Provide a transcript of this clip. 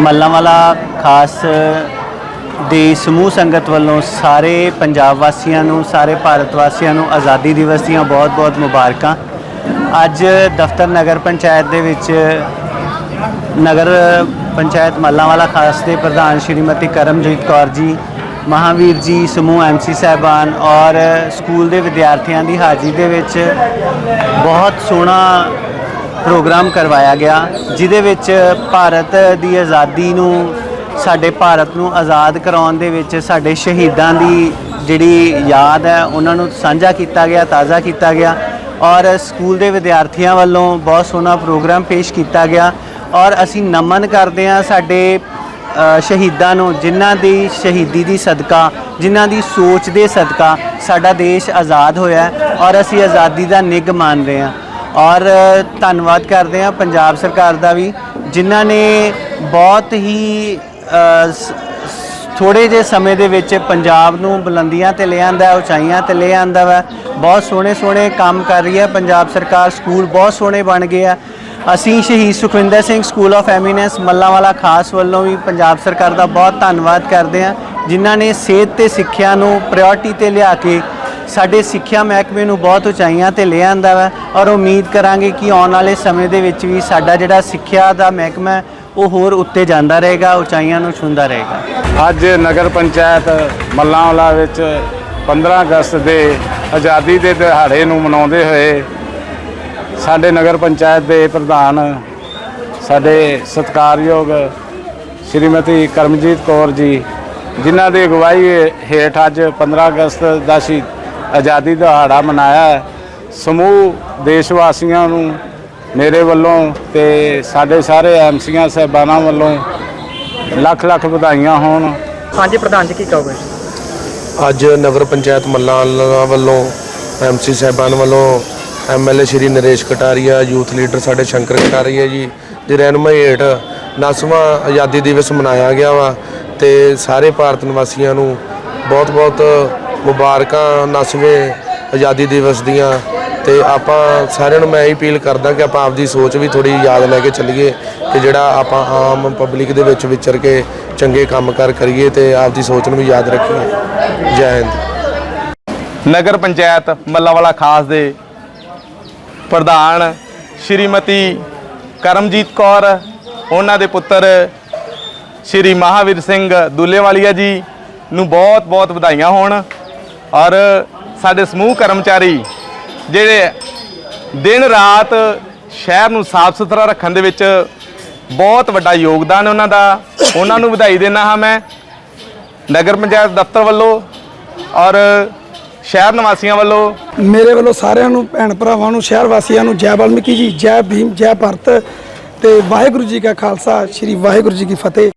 ਮੱਲਾਂਵਾਲਾ ਖਾਸ ਦੀ ਸਮੂਹ ਸੰਗਤ ਵੱਲੋਂ ਸਾਰੇ ਪੰਜਾਬ ਵਾਸੀਆਂ ਨੂੰ, ਸਾਰੇ ਭਾਰਤ ਵਾਸੀਆਂ ਨੂੰ ਆਜ਼ਾਦੀ ਦਿਵਸ ਦੀਆਂ ਬਹੁਤ-ਬਹੁਤ ਮੁਬਾਰਕਾਂ। ਅੱਜ ਦਫ਼ਤਰ ਨਗਰ ਪੰਚਾਇਤ ਦੇ ਵਿੱਚ ਨਗਰ ਪੰਚਾਇਤ ਮੱਲਾਂਵਾਲਾ ਖਾਸ ਦੇ ਪ੍ਰਧਾਨ ਸ਼੍ਰੀਮਤੀ ਕਰਮਜੀਤ ਕੌਰ ਜੀ, ਮਹਾਵੀਰ ਜੀ, ਸਮੂਹ ਐਮਸੀ ਸਾਹਿਬਾਨ ਔਰ ਸਕੂਲ ਦੇ ਵਿਦਿਆਰਥੀਆਂ ਦੀ ਹਾਜ਼ਰੀ ਦੇ ਵਿੱਚ ਬਹੁਤ ਸੋਹਣਾ ਪ੍ਰੋਗਰਾਮ ਕਰਵਾਇਆ ਗਿਆ, ਜਿਹਦੇ ਵਿੱਚ ਭਾਰਤ ਦੀ ਆਜ਼ਾਦੀ ਨੂੰ, ਸਾਡੇ ਭਾਰਤ ਨੂੰ ਆਜ਼ਾਦ ਕਰਾਉਣ ਦੇ ਵਿੱਚ ਸਾਡੇ ਸ਼ਹੀਦਾਂ ਦੀ ਜਿਹੜੀ ਯਾਦ ਹੈ, ਉਹਨਾਂ ਨੂੰ ਸਾਂਝਾ ਕੀਤਾ ਗਿਆ, ਤਾਜ਼ਾ ਕੀਤਾ ਗਿਆ ਔਰ ਸਕੂਲ ਦੇ ਵਿਦਿਆਰਥੀਆਂ ਵੱਲੋਂ ਬਹੁਤ ਸੋਹਣਾ ਪ੍ਰੋਗਰਾਮ ਪੇਸ਼ ਕੀਤਾ ਗਿਆ ਔਰ ਅਸੀਂ ਨਮਨ ਕਰਦੇ ਹਾਂ ਸਾਡੇ ਸ਼ਹੀਦਾਂ ਨੂੰ, ਜਿਨ੍ਹਾਂ ਦੀ ਸ਼ਹੀਦੀ ਦੀ ਸਦਕਾ, ਜਿਨ੍ਹਾਂ ਦੀ ਸੋਚ ਦੇ ਸਦਕਾ ਸਾਡਾ ਦੇਸ਼ ਆਜ਼ਾਦ ਹੋਇਆ ਔਰ ਅਸੀਂ ਆਜ਼ਾਦੀ ਦਾ ਨਿੱਘ ਮਾਣ ਰਹੇ ਹਾਂ। ਔਰ ਧੰਨਵਾਦ ਕਰਦੇ ਹਾਂ ਪੰਜਾਬ ਸਰਕਾਰ ਦਾ ਵੀ, ਜਿਨ੍ਹਾਂ ਨੇ ਬਹੁਤ ਹੀ ਸ- ਸ- ਥੋੜੇ ਜਿਹੇ ਸਮੇਂ ਦੇ ਵਿੱਚ ਪੰਜਾਬ ਨੂੰ ਬੁਲੰਦੀਆਂ ਤੇ ਲੈ ਆਂਦਾ ਉਚਾਈਆਂ ਤੇ ਲੈ ਆਂਦਾ ਵਾ। ਬਹੁਤ ਸੋਹਣੇ ਸੋਹਣੇ ਕੰਮ ਕਰ ਰਹੀ ਹੈ ਪੰਜਾਬ ਸਰਕਾਰ, ਸਕੂਲ ਬਹੁਤ ਸੋਹਣੇ ਬਣ ਗਏ ਆ। ਅਸੀਂ ਸ਼ਹੀਦ Sukhwinder Singh school of eminence Mallanwala ਖਾਸ ਵੱਲੋਂ ਵੀ ਪੰਜਾਬ ਸਰਕਾਰ ਦਾ ਬਹੁਤ ਧੰਨਵਾਦ ਕਰਦੇ ਹਾਂ, ਜਿਨ੍ਹਾਂ ਨੇ ਸਿਹਤ ਤੇ ਸਿੱਖਿਆ ਨੂੰ ਪ੍ਰਾਇੋਰਟੀ ਤੇ ਲਿਆ ਕੇ ਸਾਡੇ ਸਿੱਖਿਆ ਮਹਿਕਮੇ ਨੂੰ ਬਹੁਤ ਉਚਾਈਆਂ ਤੇ ਲੈ ਆਂਦਾ ਵਾ ਔਰ ਉਮੀਦ ਕਰਾਂਗੇ ਕਿ ਆਉਣ ਵਾਲੇ ਸਮੇਂ ਦੇ ਵਿੱਚ ਵੀ ਸਾਡਾ ਜਿਹੜਾ ਸਿੱਖਿਆ ਦਾ ਮਹਿਕਮਾ ਉਹ ਹੋਰ ਉੱਤੇ ਜਾਂਦਾ ਰਹੇਗਾ, ਉਚਾਈਆਂ ਨੂੰ ਛੂੰਦਾ ਰਹੇਗਾ। ਅੱਜ ਨਗਰ ਪੰਚਾਇਤ ਮੱਲਾਂਵਾਲਾ ਵਿੱਚ 15 ਅਗਸਤ ਦੇ ਆਜ਼ਾਦੀ ਦੇ ਦਿਹਾੜੇ ਨੂੰ ਮਨਾਉਂਦੇ ਹੋਏ ਸਾਡੇ ਨਗਰ ਪੰਚਾਇਤ ਦੇ ਪ੍ਰਧਾਨ, ਸਾਡੇ ਸਤਿਕਾਰਯੋਗ ਸ਼੍ਰੀਮਤੀ ਕਰਮਜੀਤ ਕੌਰ ਜੀ, ਜਿਨ੍ਹਾਂ ਦੀ ਅਗਵਾਈ ਹੇਠ ਅੱਜ 15 ਅਗਸਤ ਦਾ ਸ਼ਹੀਦ ਆਜ਼ਾਦੀ ਦਿਹਾੜਾ ਮਨਾਇਆ ਹੈ। ਸਮੂਹ ਦੇਸ਼ ਵਾਸੀਆਂ ਨੂੰ ਮੇਰੇ ਵੱਲੋਂ ਤੇ ਸਾਡੇ ਸਾਰੇ ਐਮਸੀਆਂ ਸਾਹਿਬਾਨਾਂ ਵੱਲੋਂ ਲੱਖ ਲੱਖ ਵਧਾਈਆਂ ਹੋਣ ਹਾਂਜੀ ਪ੍ਰਧਾਨ ਜੀ ਕੀ ਕਹੋਗੇ ਅੱਜ ਨਗਰ ਪੰਚਾਇਤ ਮੱਲਾਂ ਵੱਲੋਂ ਐਮਸੀ ਸਾਹਿਬਾਨ ਵੱਲੋਂ MLA Shri Naresh Kataria youth leader ਸਾਡੇ ਸ਼ੰਕਰ ਕਟਾਰੀਆ ਜੀ ਦੀ ਰਹਿਨੁਮਾਈ ਹੇਠ ਦਸਵਾਂ ਆਜ਼ਾਦੀ ਦਿਵਸ ਮਨਾਇਆ ਗਿਆ ਵਾ ਤੇ ਸਾਰੇ ਭਾਰਤ ਨਿਵਾਸੀਆਂ ਨੂੰ ਬਹੁਤ-ਬਹੁਤ ਮੁਬਾਰਕਾਂ ਦਸਵੇਂ ਆਜ਼ਾਦੀ ਦਿਵਸ ਦੀਆਂ ਤੇ ਆਪਾਂ ਸਾਰਿਆਂ ਨੂੰ ਮੈਂ ਇਹ ਅਪੀਲ ਕਰਦਾ ਕਿ ਆਪਾਂ ਆਪਦੀ ਸੋਚ ਵੀ ਥੋੜੀ ਯਾਦ ਲੈ ਕੇ ਚੱਲੀਏ ਕਿ ਜਿਹੜਾ ਆਪਾਂ ਆਮ ਪਬਲਿਕ ਦੇ ਵਿੱਚ ਵਿਚਰ ਕੇ ਚੰਗੇ ਕੰਮ ਕਾਰ ਕਰੀਏ ਤੇ ਆਪਦੀ ਸੋਚ ਨੂੰ ਵੀ ਯਾਦ ਰੱਖੀਏ। ਜੈ ਹਿੰਦ। ਨਗਰ ਪੰਚਾਇਤ ਮੱਲਾਵਾਲਾ ਖਾਸ ਦੇ ਪ੍ਰਧਾਨ ਸ਼੍ਰੀਮਤੀ ਕਰਮਜੀਤ ਕੌਰ, ਉਹਨਾਂ ਦੇ ਪੁੱਤਰ ਸ਼੍ਰੀ ਮਹਾਵੀਰ ਸਿੰਘ ਦੁੱਲੇਵਾਲੀਆ ਜੀ ਨੂੰ ਬਹੁਤ ਬਹੁਤ ਵਧਾਈਆਂ ਹੋਣ। ਔਰ ਸਾਡੇ ਸਮੂਹ ਕਰਮਚਾਰੀ ਜਿਹੜੇ ਦਿਨ ਰਾਤ ਸ਼ਹਿਰ ਨੂੰ ਸਾਫ਼ ਸੁਥਰਾ ਰੱਖਣ ਦੇ ਵਿੱਚ ਬਹੁਤ ਵੱਡਾ ਯੋਗਦਾਨ ਉਹਨਾਂ ਦਾ, ਉਹਨਾਂ ਨੂੰ ਵਧਾਈ ਦੇਣਾ ਹਾਂ ਮੈਂ ਨਗਰ ਪੰਚਾਇਤ ਦਫ਼ਤਰ ਵੱਲੋਂ ਔਰ ਸ਼ਹਿਰ ਨਿਵਾਸੀਆਂ ਵੱਲੋਂ। ਮੇਰੇ ਵੱਲੋਂ ਸਾਰਿਆਂ ਨੂੰ, ਭੈਣ ਭਰਾਵਾਂ ਨੂੰ, ਸ਼ਹਿਰ ਵਾਸੀਆਂ ਨੂੰ ਜੈ ਵਾਲਮੀਕੀ ਜੀ, ਜੈ ਭੀਮ, ਜੈ ਭਾਰਤ ਤੇ ਵਾਹਿਗੁਰੂ ਜੀ ਕਾ ਖਾਲਸਾ, ਸ੍ਰੀ ਵਾਹਿਗੁਰੂ ਜੀ ਕੀ ਫਤਿਹ।